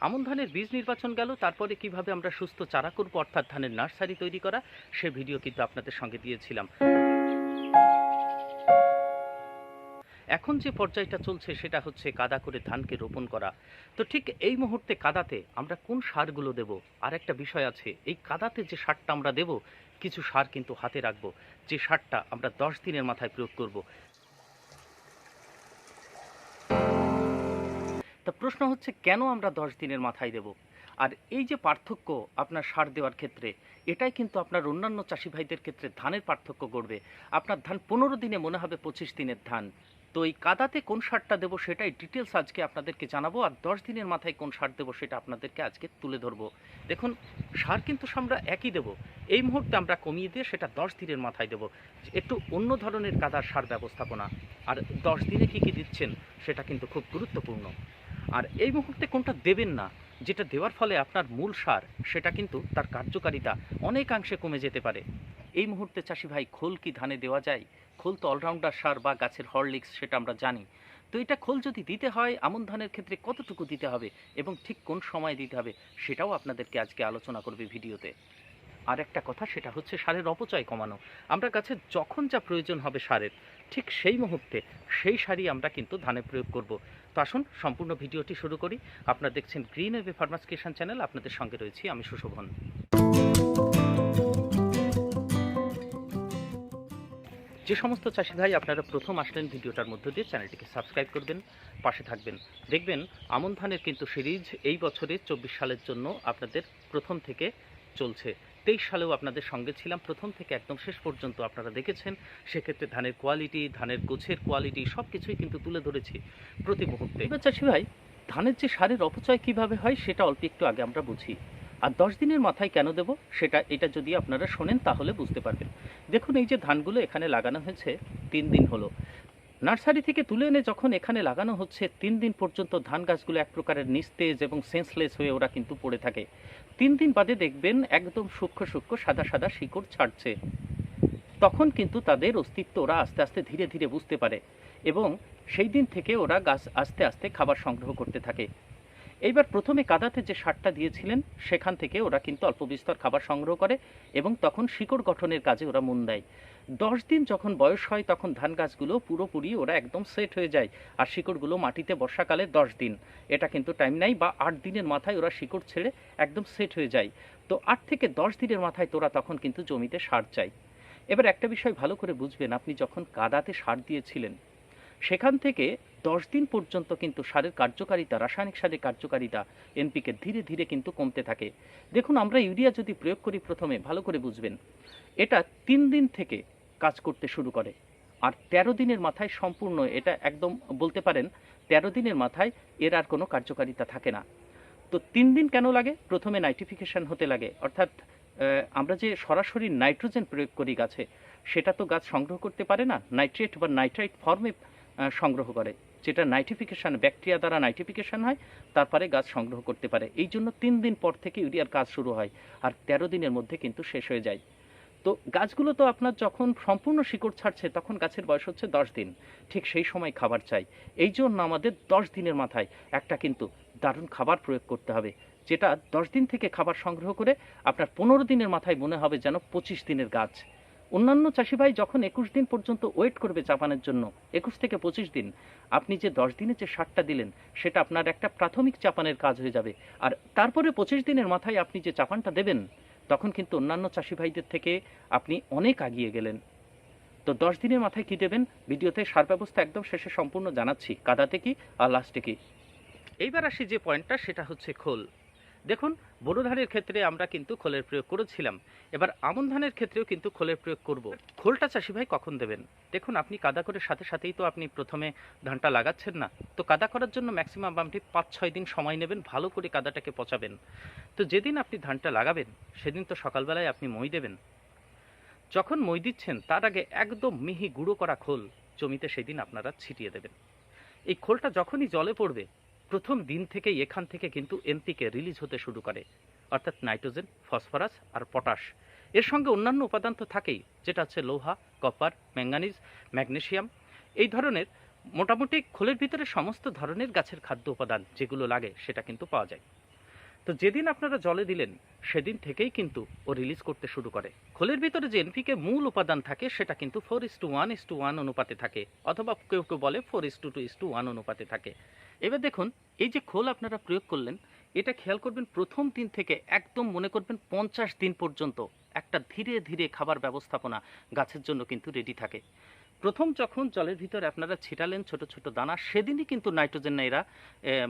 আমন ধানের বীজ নির্বাচন গেল, তারপরে কীভাবে আমরা সুস্থ চারা করব, অর্থাৎ ধানের নার্সারি তৈরি করা, সে ভিডিও কিন্তু আপনাদের সঙ্গে দিয়েছিলাম। এখন যে পর্যায়টা চলছে, সেটা হচ্ছে কাদা করে ধানকে রোপণ করা। তো ঠিক এই মুহূর্তে কাদাতে আমরা কোন সারগুলো দেব? আর একটা বিষয় আছে, এই কাদাতে যে সারটা আমরা দেব, কিছু সার কিন্তু হাতে রাখব, যে সারটা আমরা দশ দিনের মাথায় প্রয়োগ করব। তা প্রশ্ন হচ্ছে, কেন আমরা দশ দিনের মাথায় দেব? আর এই যে পার্থক্য আপনার সার দেওয়ার ক্ষেত্রে, এটাই কিন্তু আপনার অন্যান্য চাষি ভাইদের ক্ষেত্রে ধানের পার্থক্য করবে। আপনার ধান পনেরো দিনে মনে হবে পঁচিশ দিনের ধান। তো এই কাদাতে কোন সারটা দেবো সেটাই ডিটেলস আজকে আপনাদেরকে জানাব, আর দশ দিনের মাথায় কোন সার দেবো সেটা আপনাদেরকে আজকে তুলে ধরবো। দেখুন, সার কিন্তু আমরা একই দেবো। এই মুহূর্তে আমরা কমিয়ে দিয়ে সেটা দশ দিনের মাথায় দেবো। একটু অন্য ধরনের কাদার সার ব্যবস্থাপনা। আর দশ দিনে কী কী দিচ্ছেন সেটা কিন্তু খুব গুরুত্বপূর্ণ। আর এই মুহূর্তে কোনটা দেবেন না, যেটা দেওয়ার ফলে আপনার মূল সার, সেটা কিন্তু তার কার্যকারিতা অনেকাংশে কমে যেতে পারে। এই মুহূর্তে চাষি ভাই, খোল কি ধানে দেওয়া যায়? খোল তো অলরাউন্ডার সার বা গাছের হরলিক্স, সেটা আমরা জানি। তো এটা খোল যদি দিতে হয়, আমন ধানের ক্ষেত্রে কতটুকু দিতে হবে এবং ঠিক কোন সময় দিতে হবে, সেটাও আপনাদেরকে আজকে আলোচনা করবে ভিডিওতে। আর একটা কথা, সেটা হচ্ছে সারের অপচয় কমানো। আমরা গাছের যখন যা প্রয়োজন হবে সারের, ঠিক সেই মুহূর্তে সেই সারই আমরা কিন্তু ধানে প্রয়োগ করব। তো আসুন, সম্পূর্ণ ভিডিওটি শুরু করি। আপনারা দেখছেন গ্রিন ওয়েবে ফার্মাসকেশন চ্যানেল আপনাদের সঙ্গে রয়েছি আমি সুশোভন। যে সমস্ত চাষি ভাই আপনারা প্রথম আসলেন ভিডিওটার মধ্য দিয়ে, চ্যানেলটিকে সাবস্ক্রাইব করবেন, পাশে থাকবেন। দেখবেন, আমন ধানের কিন্তু সিরিজ এই বছরে চব্বিশ সালের জন্য আপনাদের প্রথম থেকে চলছে। তেইশ সালেও আপনাদের সঙ্গে ছিলাম। প্রথম থেকে একদম শেষ পর্যন্ত আপনারা দেখেছেন। সেক্ষেত্রে ধানের কোয়ালিটি ধানের গোছের কোয়ালিটি সব কিছুই কিন্তু তুলে ধরেছি প্রতি মুহূর্তে। এবার চাষি ভাই, ধানের যে সারের অপচয় কীভাবে হয় সেটা অল্প একটু আগে আমরা বুঝি। আর দশ দিনের মাথায় কেন দেব সেটা, এটা যদি আপনারা শোনেন তাহলে বুঝতে পারবেন। দেখুন, এই যে ধানগুলো এখানে লাগানো হয়েছে, তিন দিন হলো। নার্সারি থেকে তুলে এনে যখন এখানে লাগানো হচ্ছে, তিন দিন পর্যন্ত ধান গাছগুলো এক প্রকারের নিস্তেজ এবং সেন্সলেস হয়ে ওরা কিন্তু পড়ে থাকে। তিন দিন বাদে দেখবেন একদম সূক্ষ্ম সূক্ষ্ম সাদা সাদা শিকড় ছাড়ছে। তখন কিন্তু তাদের অস্তিত্ব ওরা আস্তে আস্তে ধীরে ধীরে বুঝতে পারে এবং সেই দিন থেকে ওরা গাছ আস্তে আস্তে খাবার সংগ্রহ করতে থাকে। এইবার প্রথমে কাদাতে যে সারটা দিয়েছিলেন, সেখান থেকে ওরা কিন্তু অল্প বিস্তর খাবার সংগ্রহ করে এবং তখন শিকড় গঠনের কাজে ওরা মন দেয়। দশ দিন যখন বয়স হয়, তখন ধান গাছগুলো পুরোপুরি ওরা একদম সেট হয়ে যায় আর শিকড়গুলো মাটিতে বর্ষাকালে দশ দিন। এটা কিন্তু টাইম নাই বা আট দিনের মাথায় ওরা শিকড় ছেড়ে একদম সেট হয়ে যায়। তো আট থেকে দশ দিনের মাথায় তোরা তখন কিন্তু জমিতে সার চাই। এবার একটা বিষয় ভালো করে বুঝবেন, আপনি যখন কাদাতে সার দিয়েছিলেন সেখান থেকে দশ দিন পর্যন্ত কিন্তু সারের কার্যকারিতা, রাসায়নিক সারের কার্যকারিতা এনপিকে ধীরে ধীরে কিন্তু কমতে থাকে। দেখুন, আমরা ইউরিয়া যদি প্রয়োগ করি প্রথমে, ভালো করে বুঝবেন, এটা তিন দিন থেকে কাজ করতে শুরু করে। আর তেরো দিনের মাথায় সম্পূর্ণ, এটা একদম বলতে পারেন, তেরো দিনের মাথায় এর আর কোনো কার্যকারিতা থাকে না। তো তিন দিন কেন লাগে? প্রথমে নাইট্রিফিকেশন হতে লাগে। অর্থাৎ আমরা যে সরাসরি নাইট্রোজেন প্রয়োগ করি গাছে, সেটা তো গাছ সংগ্রহ করতে পারে না। নাইট্রেট বা নাইট্রাইট ফর্মে সংগ্রহ করে, যেটা নাইট্রিফিকেশন ব্যাকটেরিয়া দ্বারা নাইট্রিফিকেশন হয়, তারপরে গাছ সংগ্রহ করতে পারে। এই জন্য তিন দিন পর থেকে ইউরিয়ার কাজ শুরু হয় আর তেরো দিনের মধ্যে কিন্তু শেষ হয়ে যায়। তো গাছগুলো তো আপনার যখন সম্পূর্ণ শিকড় ছাড়ছে, তখন গাছের বয়স হচ্ছে দশ দিন। ঠিক সেই সময় খাবার চাই। এই জন্য আমাদের দশ দিনের মাথায় একটা কিন্তু দারুণ খাবার প্রয়োগ করতে হবে, যেটা দশ দিন থেকে খাবার সংগ্রহ করে আপনার পনেরো দিনের মাথায় মনে হবে যেন পঁচিশ দিনের গাছ। অন্যান্য চাষি ভাই যখন একুশ দিন পর্যন্ত ওয়েট করবে চাপানের জন্য, একুশ থেকে পঁচিশ দিন, আপনি যে দশ দিনে যে সারটা দিলেন, সেটা আপনার একটা প্রাথমিক চাপানের কাজ হয়ে যাবে। আর তারপরে পঁচিশ দিনের মাথায় আপনি যে চাপানটা দেবেন, তখন কিন্তু অন্যান্য চাষি ভাইদের থেকে আপনি অনেক আগিয়ে গেলেন। তো দশ দিনের মাথায় কি দেবেন? ভিডিওতে সার ব্যবস্থা একদম শেষে সম্পূর্ণ জানাচ্ছি। কাদাতে কি আর লাস্টে কি? এইবার আসি যে পয়েন্টটা, সেটা হচ্ছে খোল। দেখুন বোরো ধানের ক্ষেত্রে আমরা কিন্তু খোলের প্রয়োগ করেছিলাম। এবার আমন ধানের ক্ষেত্রেও কিন্তু খোলের প্রয়োগ করব। খোলটা চাষি ভাই কখন দেবেন? দেখুন, আপনি কাদা করে সাথে সাথেই তো আপনি প্রথমে ধানটা লাগাচ্ছেন না। তো কাদা করার জন্য ম্যাক্সিমাম আপনি পাঁচ ছয় দিন সময় নেবেন, ভালো করে কাদাটাকে পচাবেন। তো যেদিন আপনি ধানটা লাগাবেন, সেদিন তো সকালবেলায় আপনি মই দেবেন। যখন মই দিচ্ছেন, তার আগে একদম মিহি গুঁড়ো করা খোল জমিতে সেদিন আপনারা ছিটিয়ে দেবেন। এই খোলটা যখনই জলে পড়বে প্রথম দিন থেকেই এখান থেকে কিন্তু এনপিকে রিলিজ হতে শুরু করে, অর্থাৎ নাইট্রোজেন, ফসফরাস আর পটাশ। এর সঙ্গে অন্যান্য উপাদান তো থাকেই, যেটা হচ্ছে লোহা, কপার ম্যাঙ্গানিজ ম্যাগনেসিয়াম। এই ধরনের মোটামুটি খোলের ভিতরে সমস্ত ধরনের গাছের খাদ্য উপাদান যেগুলো লাগে সেটা কিন্তু পাওয়া যায়। তো যেদিন আপনারা জলে দিলেন, সেদিন থেকেই কিন্তু ও রিলিজ করতে শুরু করে। খোলের ভিতরে যে এনপিকে মূল উপাদান থাকে, সেটা কিন্তু four is to one is to one অনুপাতে থাকে, অথবা কেউ কেউ বলে four is to two is to one অনুপাতে থাকে। এবার দেখুন, এই যে খোল আপনারা প্রয়োগ করলেন, এটা খেয়াল করবেন প্রথম দিন থেকে একদম মনে করবেন পঞ্চাশ দিন পর্যন্ত একটা ধীরে ধীরে খাবার ব্যবস্থাপনা গাছের জন্য কিন্তু রেডি থাকে। প্রথম যখন জলের ভিতরে আপনারা ছিটালেন ছোট ছোট দানা, সেদিনই কিন্তু নাইট্রোজেন এরা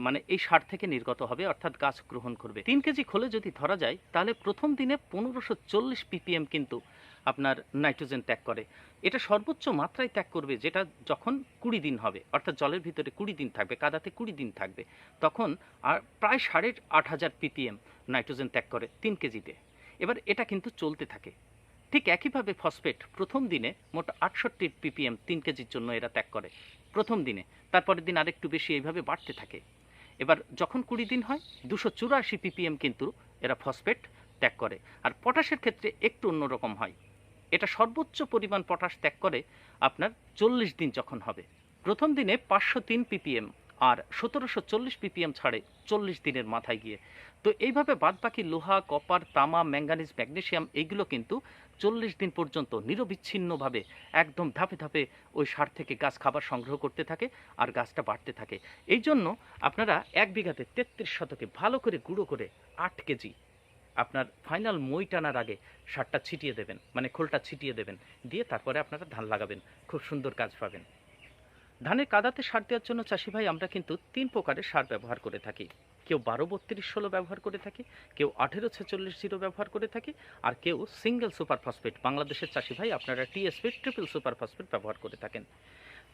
মানে এই সার থেকে নির্গত হবে, অর্থাৎ গাছ গ্রহণ করবে। তিন কেজি খোলে যদি ধরা যায়, তাহলে প্রথম দিনে পনেরোশো চল্লিশ পিপিএম কিন্তু আপনার নাইট্রোজেন ত্যাগ করে। এটা সর্বোচ্চ মাত্রায় ত্যাগ করবে যেটা যখন কুড়ি দিন হবে, অর্থাৎ জলের ভিতরে কুড়ি দিন থাকবে, কাদাতে কুড়ি দিন থাকবে, তখন আর প্রায় সাড়ে আট হাজার পিপিএম নাইট্রোজেন ত্যাগ করে তিন কেজিতে। এবার এটা কিন্তু চলতে থাকে। ঠিক একইভাবে ফসফেট প্রথম দিনে মোট আটষট্টি পিপিএম তিন কেজির জন্য এরা ত্যাগ করে, প্রথম দিনে। তারপরের দিন আরেকটু বেশি এইভাবে বাড়তে থাকে। এবার যখন কুড়ি দিন হয়, দুশো চুরাশি পিপিএম কিন্তু এরা ফসফেট ত্যাগ করে। আর পটাশের ক্ষেত্রে একটু অন্যরকম হয়। এটা সর্বোচ্চ পরিমাণ পটাশ ত্যাগ করে আপনার চল্লিশ দিন যখন হবে। প্রথম দিনে পাঁচশো তিন পিপিএম আর সতেরোশো চল্লিশ পিপিএম ছাড়ে চল্লিশ দিনের মাথায় গিয়ে। তো এইভাবে বাদবাকি লোহা, কপার, তামা, ম্যাঙ্গানিজ ম্যাগনেসিয়াম এইগুলো কিন্তু চল্লিশ দিন পর্যন্ত নিরবিচ্ছিন্নভাবে একদম ধাপে ধাপে ওই সার থেকে গাছ খাবার সংগ্রহ করতে থাকে আর গাছটা বাড়তে থাকে। এই জন্য আপনারা এক বিঘাতে তেত্রিশ শতকে ভালো করে গুঁড়ো করে আট কেজি আপনার ফাইনাল মই টানার আগে সারটা ছিটিয়ে দেবেন মানে খোলটা ছিটিয়ে দেবেন, দিয়ে তারপরে আপনারা ধান লাগাবেন, খুব সুন্দর কাজ পাবেন। ধানের কাদাতে সার দেওয়ার জন্য চাষি ভাই আমরা কিন্তু তিন প্রকারের সার ব্যবহার করে থাকি। কেউ বারো বত্রিশ ষোলো ব্যবহার করে থাকি, কেউ আঠেরো ছেচল্লিশ জিরো ব্যবহার করে থাকি, আর কেউ সিঙ্গেল সুপার ফসফেট বাংলাদেশের চাষি ভাই আপনারা টিএসপি ট্রিপল সুপার ফসফেট ব্যবহার করে থাকেন।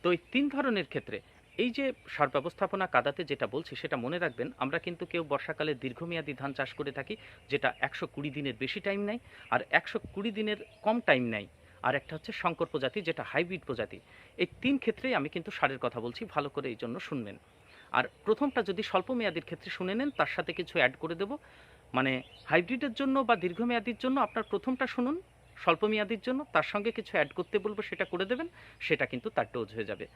তো এই তিন ধরনের ক্ষেত্রে এই যে সার ব্যবস্থাপনা কাদাতে যেটা বলছি, সেটা মনে রাখবেন, আমরা কিন্তু কেউ বর্ষাকালে দীর্ঘমেয়াদী ধান চাষ করে থাকি, যেটা একশো কুড়ি দিনের বেশি টাইম নেয়, আর একশো কুড়ি দিনের কম টাইম নেয়। আর একটা হচ্ছে শঙ্কর প্রজাতি, যেটা হাইব্রিড প্রজাতি। এই তিন ক্ষেত্রেই আমি কিন্তু সারের কথা বলছি, ভালো করে এই জন্য শুনবেন। আর প্রথমটা যদি স্বল্প মেয়াদির ক্ষেত্রে শুনে নেন, তার সাথে কিছু অ্যাড করে দেব। মানে হাইব্রিডের জন্য বা দীর্ঘমেয়াদির জন্য আপনার প্রথমটা শুনুন স্বল্প মেয়াদির জন্য, তার সঙ্গে কিছু অ্যাড করতে বলব, সেটা করে দেবেন, সেটা কিন্তু তার ডোজ হয়ে যাবে।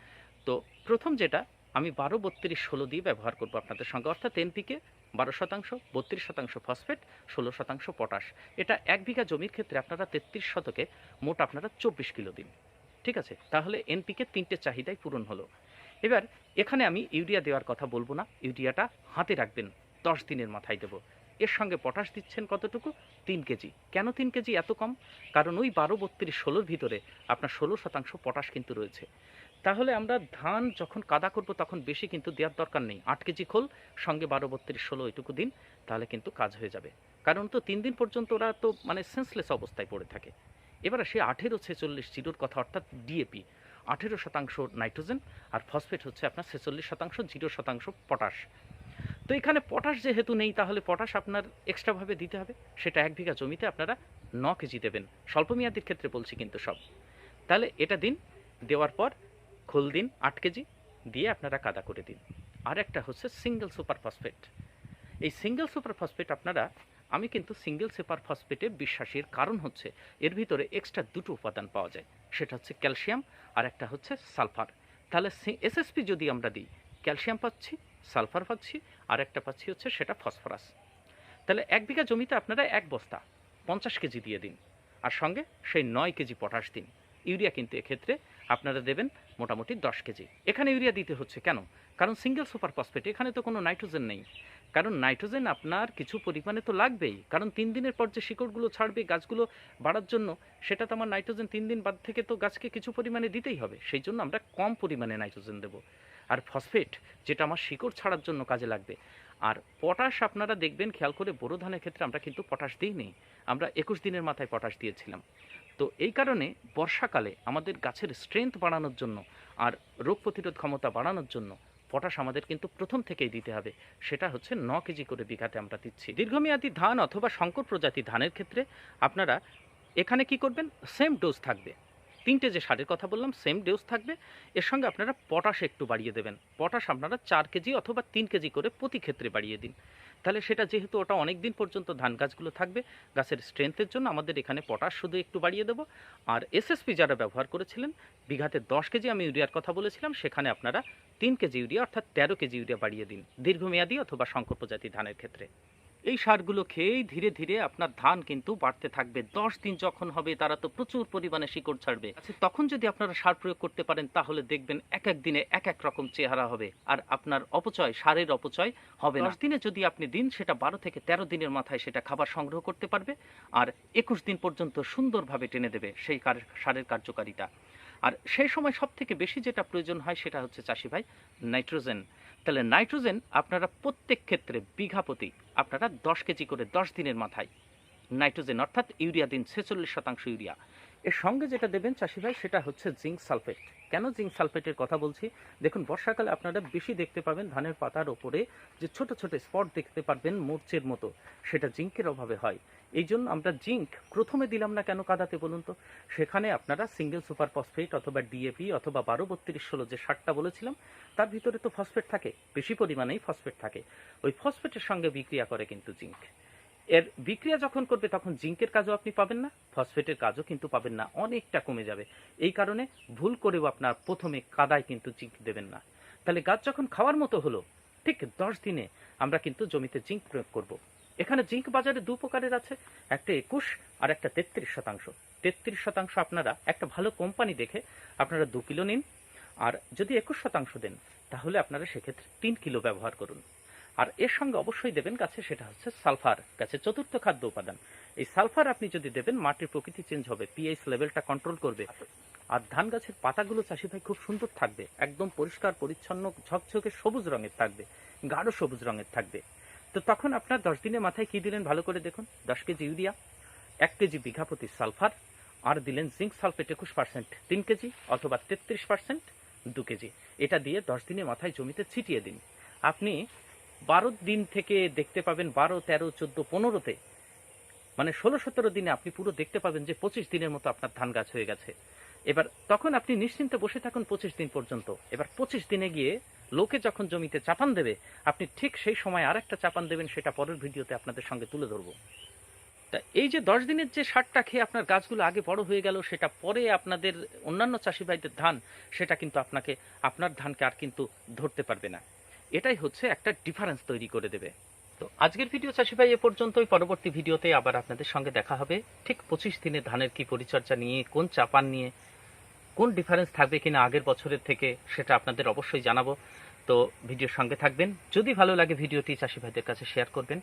তো প্রথম যেটা, আমি বারো বত্রিশ ষোলো দিয়ে ব্যবহার করব আপনাদের সঙ্গে। অর্থাৎ এনপিকে বারো শতাংশ, বত্রিশ শতাংশ ফসফেট ষোলো শতাংশ পটাশ এটা এক বিঘা জমির ক্ষেত্রে আপনারা তেত্রিশ শতকে মোট আপনারা চব্বিশ কিলো দিন। ঠিক আছে? তাহলে এনপিকে তিনটে চাহিদাই পূরণ হলো। এবার, এখানে আমি ইউরিয়া দেওয়ার কথা বলব না। ইউরিয়াটা হাতে রাখবেন, দশ দিনের মাথায় দেবো। এর সঙ্গে পটাশ দিচ্ছেন কতটুকু? তিন কেজি। কেন তিন কেজি এত কম? কারণ ওই বারো বত্রিশ ষোলোর ভিতরে আপনার ষোলো শতাংশ পটাশ কিন্তু রয়েছে। তাহলে আমরা ধান যখন কাদা করব, তখন বেশি কিন্তু দেওয়ার দরকার নেই। আট কেজি খোল, সঙ্গে বারো, বত্রিশ, ষোলো এটুকু দিন, তাহলে কিন্তু কাজ হয়ে যাবে। কারণ তো তিন দিন পর্যন্ত ওরা তো মানে সেন্সলেস অবস্থায় পড়ে থাকে। এবার সে আঠেরো ছেচল্লিশ জিরোর কথা, অর্থাৎ ডিএপি আঠেরো শতাংশ নাইট্রোজেন আর ফসফেট হচ্ছে আপনার ছেচল্লিশ শতাংশ, জিরো শতাংশ পটাশ। তো এখানে পটাশ যেহেতু নেই, তাহলে পটাশ আপনার এক্সট্রাভাবে দিতে হবে। সেটা এক বিঘা জমিতে আপনারা ন কেজি দেবেন। স্বল্পমেয়াদির ক্ষেত্রে বলছি কিন্তু সব। তাহলে এটা দিন, দেওয়ার পর খোল দিন, আট কেজি দিয়ে আপনারা কাদা করে দিন। আর একটা হচ্ছে সিঙ্গেল সুপার ফসফেট এই সিঙ্গেল সুপার ফসফেট আপনারা, আমি কিন্তু সিঙ্গেল সুপার ফসফেটে বিশ্বাসের কারণ হচ্ছে, এর ভিতরে এক্সট্রা দুটো উপাদান পাওয়া যায়। সেটা হচ্ছে ক্যালসিয়াম আর একটা হচ্ছে সালফার তাহলে এসএসপি যদি আমরা দিই ক্যালসিয়াম পাচ্ছি সালফার পাচ্ছি, আর একটা পাচ্ছি হচ্ছে সেটা ফসফরাস তাহলে এক বিঘা জমিতে আপনারা এক বস্তা পঞ্চাশ কেজি দিয়ে দিন, আর সঙ্গে সেই নয় কেজি পটাশ দিন। ইউরিয়া কিন্তু এক্ষেত্রে আপনারা দেবেন মোটামুটি দশ কেজি। এখানে ইউরিয়া দিতে হচ্ছে কেন? কারণ সিঙ্গেল সুপার ফসফেট এখানে তো কোনো নাইট্রোজেন নেই। কারণ নাইট্রোজেন আপনার কিছু পরিমাণে তো লাগবেই। কারণ তিন দিনের পর যে শিকড়গুলো ছাড়বে, গাছগুলো বাড়ার জন্য, সেটা তো আমার নাইট্রোজেন তিন দিন বাদ থেকে তো গাছকে কিছু পরিমাণে দিতেই হবে। সেই জন্য আমরা কম পরিমাণে নাইট্রোজেন দেবো। আর ফসফেট যেটা আমার শিকড় ছাড়ার জন্য কাজে লাগবে। আর পটাশ আপনারা দেখবেন, খেয়াল করে বোরো ধানের ক্ষেত্রে আমরা কিন্তু পটাশ দিইনি। আমরা একুশ দিনের মাথায় পটাশ দিয়েছিলাম। তো এই কারণে বর্ষাকালে আমাদের গাছের স্ট্রেংথ বাড়ানোর জন্য আর রোগ প্রতিরোধ ক্ষমতা বাড়ানোর জন্য পটাশ আমাদের কিন্তু প্রথম থেকেই দিতে হবে। সেটা হচ্ছে ন কেজি করে বিঘাতে আমরা দিচ্ছি। দীর্ঘমেয়াদী ধান অথবা শঙ্কর প্রজাতি ধানের ক্ষেত্রে আপনারা এখানে কি করবেন? সেম ডোজ থাকবে। তিনটে যে সারের কথা বললাম সেম ডোজ থাকবে। এর সঙ্গে আপনারা পটাশ একটু বাড়িয়ে দেবেন। পটাশ আপনারা চার কেজি অথবা তিন কেজি করে প্রতি ক্ষেত্রে বাড়িয়ে দিন। তাহলে সেটা যেহেতু ওটা অনেক দিন পর্যন্ত ধান গাছগুলো থাকবে, গাছের স্ট্রেংথের জন্য আমাদের এখানে পটাশ শুধু একটু বাড়িয়ে দেবো। আর এসএসপি যারা ব্যবহার করেছিলেন, বিঘাতে দশ কেজি আমি ইউরিয়ার কথা বলেছিলাম, সেখানে আপনারা তিন কেজি ইউরিয়া অর্থাৎ তেরো কেজি ইউরিয়া বাড়িয়ে দিন, দীর্ঘমেয়াদী অথবা শঙ্কর প্রজাতি ধানের ক্ষেত্রে। এই সারগুলো খেয়েই ধীরে ধীরে আপনার ধান কিন্তু বাড়তে থাকবে। দশ দিন যখন হবে তারা তো প্রচুর পরিমাণে শিকড় ছাড়বে। আচ্ছা, তখন যদি আপনারা সার প্রয়োগ করতে পারেন তাহলে দেখবেন এক এক দিনে এক এক রকম চেহারা হবে। আর আপনার অপচয় সারের অপচয় হবে দশ দিনে যদি আপনি দিন সেটা বারো থেকে তেরো দিনের মাথায় সেটা খাবার সংগ্রহ করতে পারবে আর একুশ দিন পর্যন্ত সুন্দরভাবে টেনে দেবে সেই সারের কার্যকারিতা। আর সেই সময় সব থেকে বেশি যেটা প্রয়োজন হয় সেটা হচ্ছে চাষি ভাই নাইট্রোজেন। তাহলে নাইট্রোজেন আপনারা প্রত্যেক ক্ষেত্রে বিঘা প্রতি আপনারা দশ কেজি করে দশ দিনের মাথায়। নাইট্রোজেন অর্থাৎ ইউরিয়া দিন ছেচল্লিশ শতাংশ ইউরিয়া। এর সঙ্গে যেটা দেবেন চাষি ভাই, সেটা হচ্ছে জিঙ্ক সালফেট। কেন জিঙ্ক সালফেটের কথা বলছি? দেখুন, বর্ষাকালে আপনারা বেশি দেখতে পাবেন ধানের পাতার ওপরে যে ছোট ছোট স্পট দেখতে পারবেন মোর্চের মতো। সেটা জিঙ্কের অভাবে হয়। এই জন্য আমরা জিঙ্ক প্রথমে দিলাম না কেন কাদাতে বলুন তো? সেখানে আপনারা সিঙ্গেল সুপার ফসফেট অথবা ডিএপি অথবা বারো বত্রিশ ষোলো যে সারটা বলেছিলাম, তার ভিতরে তো ফসফেট থাকে। বেশি পরিমাণেই ফসফেট থাকে। ওই ফসফেটের সঙ্গে বিক্রিয়া করে কিন্তু জিঙ্ক। এর বিক্রিয়া যখন করবে, তখন জিঙ্কের কাজও আপনি পাবেন না, ফসফেটের কাজও কিন্তু পাবেন না, অনেকটা কমে যাবে। এই কারণে ভুল করেও আপনার প্রথমে কাদায় কিন্তু জিঙ্ক দেবেন না। তাহলে গাছ যখন খাওয়ার মতো হলো, ঠিক দশ দিনে আমরা কিন্তু জমিতে জিঙ্ক প্রয়োগ করব। এখানে জিঙ্ক বাজারে দু প্রকারের আছে, একটা একুশ আর একটা তেত্রিশ শতাংশ। তেত্রিশ শতাংশ আপনারা একটা ভালো কোম্পানি দেখে আপনারা দু কিলো নিন, আর যদি একুশ শতাংশ দেন, তাহলে আপনারা সেক্ষেত্রে তিন কিলো ব্যবহার করুন। আর এর সঙ্গে অবশ্যই দেবেন গাছে সেটা হচ্ছে সালফার গাছের চতুর্থ খাদ্য উপাদান। এই সালফার আপনি যদি দেবেন, মাটির প্রকৃতি চেঞ্জ হবে পিএইচ লেভেলটা কন্ট্রোল করবে। আর ধান গাছের পাতাগুলো চাষি ভাই খুব সুন্দর থাকবে, একদম পরিষ্কার, পরিচ্ছন্ন, ঝকঝকে, সবুজ রঙের থাকবে, গাঢ় সবুজ রঙের থাকবে। তো তখন আপনার দশ দিনের মাথায় কি দিলেন ভালো করে দেখুন, দশ কেজি ইউরিয়া, এক কেজি বিঘা প্রতি সালফার, আর দিলেন জিঙ্ক সালফেট একুশ পার্সেন্ট তিন কেজি অথবা তেত্রিশ পার্সেন্ট দু কেজি। এটা দিয়ে দশ দিনের মাথায় জমিতে ছিটিয়ে দিন। আপনি বারো দিন থেকে দেখতে পাবেন বারো, তেরো, চোদ্দ, পনেরোতে। মানে ষোলো, সতেরো দিনে আপনি পুরো দেখতে পাবেন যে পঁচিশ দিনের মতো আপনার ধান গাছ হয়ে গেছে। এবার তখন আপনি নিশ্চিন্তে বসে থাকুন পঁচিশ দিন পর্যন্ত। এবার পঁচিশ দিনে গিয়ে লোকে যখন জমিতে চাপান দেবে, আপনি ঠিক সেই সময় আর একটা চাপান দেবেন, সেটা পরের ভিডিওতে আপনাদের সঙ্গে তুলে ধরবো। তা এই যে দশ দিনের যে সারটা খেয়ে আপনার গাছগুলো আগে বড় হয়ে গেল, সেটা পরে আপনাদের অন্যান্য চাষি ভাইদের ধান, সেটা কিন্তু আপনাকে, আপনার ধানকে আর কিন্তু ধরতে পারবে না। এটাই হচ্ছে একটা ডিফারেন্স তৈরি করে দেবে। তো আজকের ভিডিও চাষি ভাই, এ পর্যন্তই। পরবর্তী ভিডিওতে আবার আপনাদের সঙ্গে দেখা হবে। ঠিক পঁচিশ দিনে ধানের কি পরিচর্যা নিয়ে, কোন চাপান নিয়ে, কোন ডিফারেন্স থাকবে কিনা আগের বছরের থেকে, সেটা আপনাদের অবশ্যই জানাব। তো ভিডিওর সঙ্গে থাকবেন। যদি ভালো লাগে ভিডিওটি, চাষি ভাইদের কাছে শেয়ার করবেন।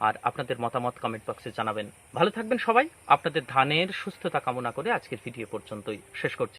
আর আপনাদের মতামত কমেন্ট বক্সে জানাবেন। ভালো থাকবেন সবাই। আপনাদের ধানের সুস্থতা কামনা করে আজকের ভিডিও পর্যন্তই। শেষ করছি।